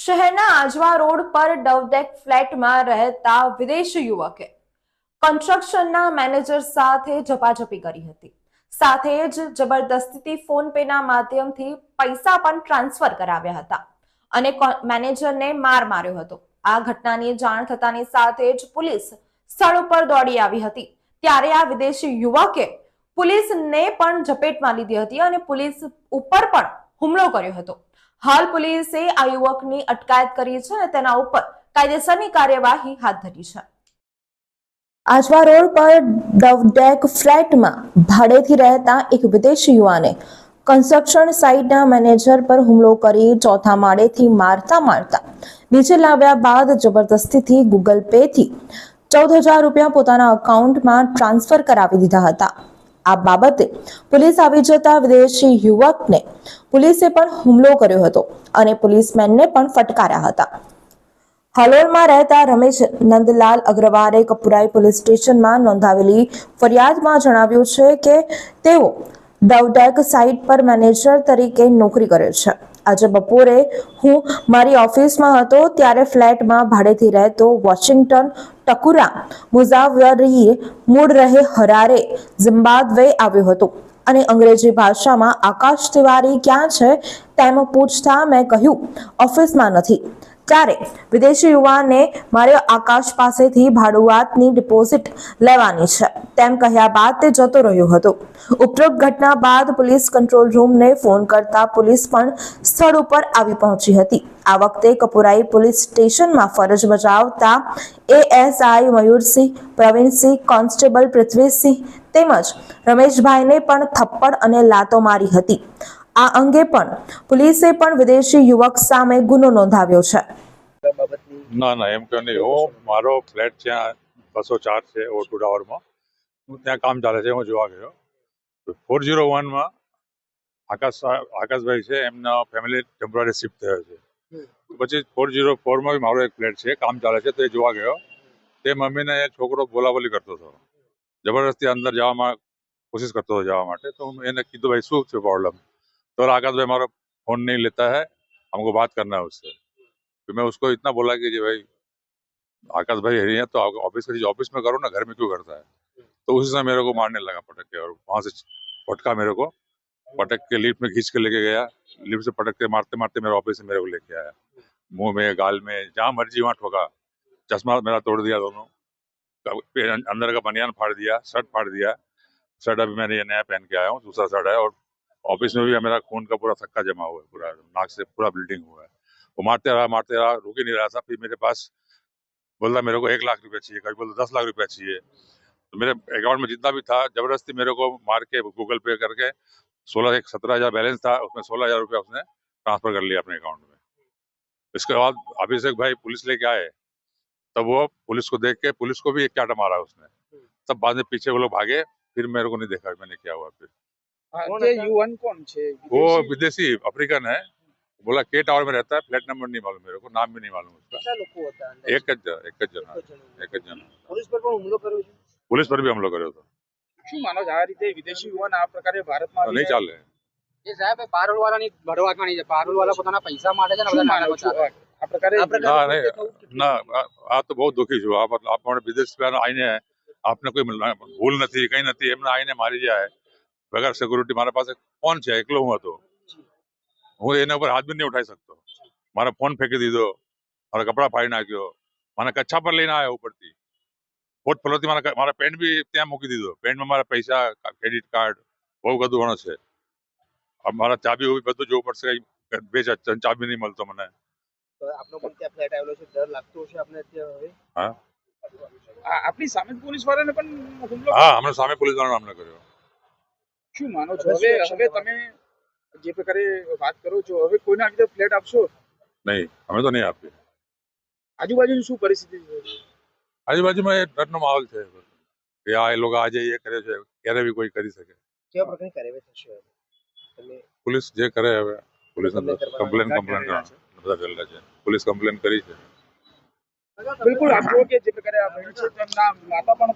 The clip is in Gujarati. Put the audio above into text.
શહેરના આજવા રોડ પર ડવડેક ફ્લેટમાં રહેતા વિદેશી યુવકે કન્સ્ટ્રક્શનના મેનેજર સાથે ઝપાઝપી કરી હતી. સાથે જ જબરદસ્તીથી ફોન પેના માધ્યમથી પૈસા પણ ટ્રાન્સફર કરાવ્યા હતા અને મેનેજરને માર માર્યો હતો. આ ઘટનાની જાણ થતાની સાથે જ પોલીસ સ્થળ ઉપર દોડી આવી હતી. ત્યારે આ વિદેશી યુવકે પોલીસને પણ ઝપેટમાં લીધી હતી અને પોલીસ ઉપર પણ હુમલો કર્યો હતો. હાલ પોલીસે આ યુવકની અટકાયત કરી છે અને તેના ઉપર કાયદેસરની કાર્યવાહી હાથ ધરી છે. આજવા રોડ પર ડવડેક ફ્લેટમાં ભાડેથી રહેતા એક વિદેશી યુવાને કન્સ્ટ્રક્શન સાઇટના મેનેજર પર હુમલો કરી ચોથા માળેથી મારતા મારતા નીચે લાવ્યા બાદ જબરદસ્તીથી ગૂગલ પેથી ચૌદ હજાર રૂપિયા પોતાના અકાઉન્ટમાં ટ્રાન્સફર કરાવી દીધા હતા. આ બાબતે પોલીસ આવી જતા વિદેશી યુવકને પોલીસે પણ હુમલો કર્યો હતો અને પોલીસમેનને પણ ફટકાર્યા હતા. હાલોલમાં રહેતા રમેશ નંદલાલ અગ્રવાલે કપુરાઈ પોલીસ સ્ટેશનમાં નોંધાવેલી ફરિયાદમાં જણાવ્યું છે કે તેઓ ડવડેક સાઇટ પર મેનેજર તરીકે નોકરી કરે છે. આજે બપોરે હું મારી ઓફિસમાં હતો ત્યારે ફ્લેટમાં ભાડેથી રહેતો વોશિંગ્ટન ટકુરા મુઝાવરી મૂળ રહે હરારે ઝિમ્બાબ્વે આવ્યો હતો. અને અંગ્રેજી ભાષામાં આકાશ તિવારી ક્યાં છે તેમ પૂછતા મેં કહ્યું, ઓફિસમાં નથી. ત્યારે વિદેશી યુવાને મારે આકાશ પાસેથી ભાડુઆતની ડિપોઝિટ લેવાની છે. તેમ કહ્યા બાદ તે જતો રહ્યો હતો. ઉપરોક્ત ઘટના બાદ પોલીસ કંટ્રોલ રૂમને ફોન કરતા પોલીસ પણ સ્થળ ઉપર આવી પહોંચી હતી. આ વખતે કપુરાઈ પોલીસ સ્ટેશનમાં ફરજ બજાવતા એએસઆઈ મયુરસિંહ, પ્રવીણસિંહ, કોન્સ્ટેબલ પૃથ્વીસિંહ તેમજ રમેશભાઈને પણ થપ્પડ અને લાતો મારી હતી. આ અંગે પણ પોલીસે પણ વિદેશી યુવક સામે ગુનો નોંધાવ્યો છે. ના ના એમ કે નહીં. હું મારો ફ્લેટ ત્યાં બસો ચાર છે ઓ ટુ ટાવરમાં. હું ત્યાં કામ ચાલે છે હું જોવા ગયો. ફોર ઝીરો વનમાં આકાશ આકાશભાઈ છે એમના ફેમિલી ટેમ્પરરી શિફ્ટ થયો છે. પછી ફોર ઝીરો ફોરમાં બી મારો એક ફ્લેટ છે કામ ચાલે છે તો એ જોવા ગયો. તે મમ્મીને એ છોકરો બોલાબોલી કરતો હતો. જબરદસ્તી અંદર જવામાં કોશિશ કરતો હતો જવા માટે. તો હું એને કીધું ભાઈ શું છે પ્રોબ્लम तो आकाश भाई हमारा फ़ोन नहीं लेता है, हमको बात करना है उससे। तो मैं उसको इतना बोला कि जी भाई आकाश भाई है तो ऑफ़िस का ऑफ़िस में करो ना, घर में क्यों करता है? तो उसी समय मेरे को मारने लगा पटक के और वहाँ से पटका मेरे को, पटक के लिफ्ट में खींच के लेके गया। लिफ्ट से पटक के मारते मारते मेरे ऑफ़िस से मेरे को लेके आया। मुँह में, गाल में, जहाँ मर्ज़ी वहाँ ठोका। चश्मा मेरा तोड़ दिया दोनों। पे- अंदर का बनियान फाड़ दिया, शर्ट फाड़ दिया। शर्ट अभी मैंने ये नया पहन के आया हूँ, दूसरा शर्ट है और ऑफ़िस में भी मेरा खून का पूरा थक्का जमा हुआ है पूरा नाक से पूरा ब्लीडिंग हुआ है। वो मारते रहा मारते रहा रुक ही नहीं रहा था। फिर मेरे पास बोला मेरे को एक लाख रुपया चाहिए। कभी बोला दस लाख रुपया चाहिए। तो मेरे अकाउंट में जितना भी था ज़बरदस्ती मेरे को मार के गूगल पे करके सोलह एक सत्रह हज़ार बैलेंस था उसमें सोलह हज़ार रुपया उसने ट्रांसफ़र कर लिया अपने अकाउंट में। इसके बाद अभिषेक भाई पुलिस लेके आए। तब वो पुलिस को देख के पुलिस को भी एक चाटा मारा उसने। तब बाद में पीछे वो लोग भागे फिर मेरे को नहीं देखा मैंने क्या हुआ फिर। હા, કોણ જે હતા? યુવાન કોણ છે वो વિદેશી? विदेशी अफ्रीकन है बोला के टावर में रहता है फ्लैट नंबर नहीं मालूम मेरे को नाम भी नहीं मालूम उसका કેટલા લોકો હતા અંદર? एक જ જણ એક જ જણ એક જ જણ. એક જ જણ પોલીસ પર પણ હુમલો કર્યો છે પોલીસ પર બી હુમલો કર્યો હતો શું માનો છો આ રીતે વિદેશી યુવાન આ પ્રકારે ભારતમાં તો આવી નહીં ચાલે એ સાહેબ પારોલ વાળાની ભરવાડવાની છે પારોલ વાળા પોતાના પૈસા માટે છે ને શું બધા માનો નાટકો છો ચાલે. આ પ્રકારે આ પ્રકારે ના કૃત્ય નહીં થવું કેટલું ના આ- આ તો બહુ દુઃખી છું આ મતલબ આપણે વિદેશ આવીને આપને કોઈ ભૂલ નથી કંઈ નથી એમને આવીને મારી જાય વગર સિક્યુરિટી મારા પાસે ફોન છે એકલો હું હતો. હું એના ઉપર હાથ બી નહીં ઉઠાઈ શકતો. મારો ફોન ફેંકી દીધો મારા કપડાં ફાડી નાખ્યો મને કચ્છા પર લઈને આવ્યો ઉપરથી. પોટ ફલોથી મારા મારા પેન્ટ બી ત્યાં મૂકી દીધો. પેન્ટમાં મારા પૈસા ક્રેડિટ કાર્ડ બહુ બધું ઘણો છે મારા ચાબી ઊભી બધું જોવું પડશે કઈ બે ચાબી નહીં મળતો મને. હા આપનો પણ ત્યાં ફ્લેટ આવેલો છે ડર લાગતો હશે આપને અત્યારે હવે? આ- આપણી સામે પોલીસ વાળાને પણ હુમલો હા હમણાં સામે પોલીસ વાળાનો હમણાં કર્યો. શું માનો છો? હવે હવે તમે જે પ્રકારે વાત કરો છો હવે કોઈને આવી રીતે ફ્લેટ આપશો? નહીં અમે તો નહીં આપીએ. આજુબાજુની શું પરિસ્થિતિ છે? આજુબાજુમાં એ ડરનો માહોલ છે. કે આ એ લોકો આજે એ કરે છે ક્યારે બી કોઈ કરી શકે. કેવા પ્રકારની કાર્યવાહી થશે પોલીસ જે કરે હવે પોલીસ કમ્પ્લેન કમ્પ્લેન બધા કરેલા છે. પોલીસ કમ્પ્લેન કરી છે. બિલકુલ આપ કે જે પ્રકારે આ છે તેમના માતા પણ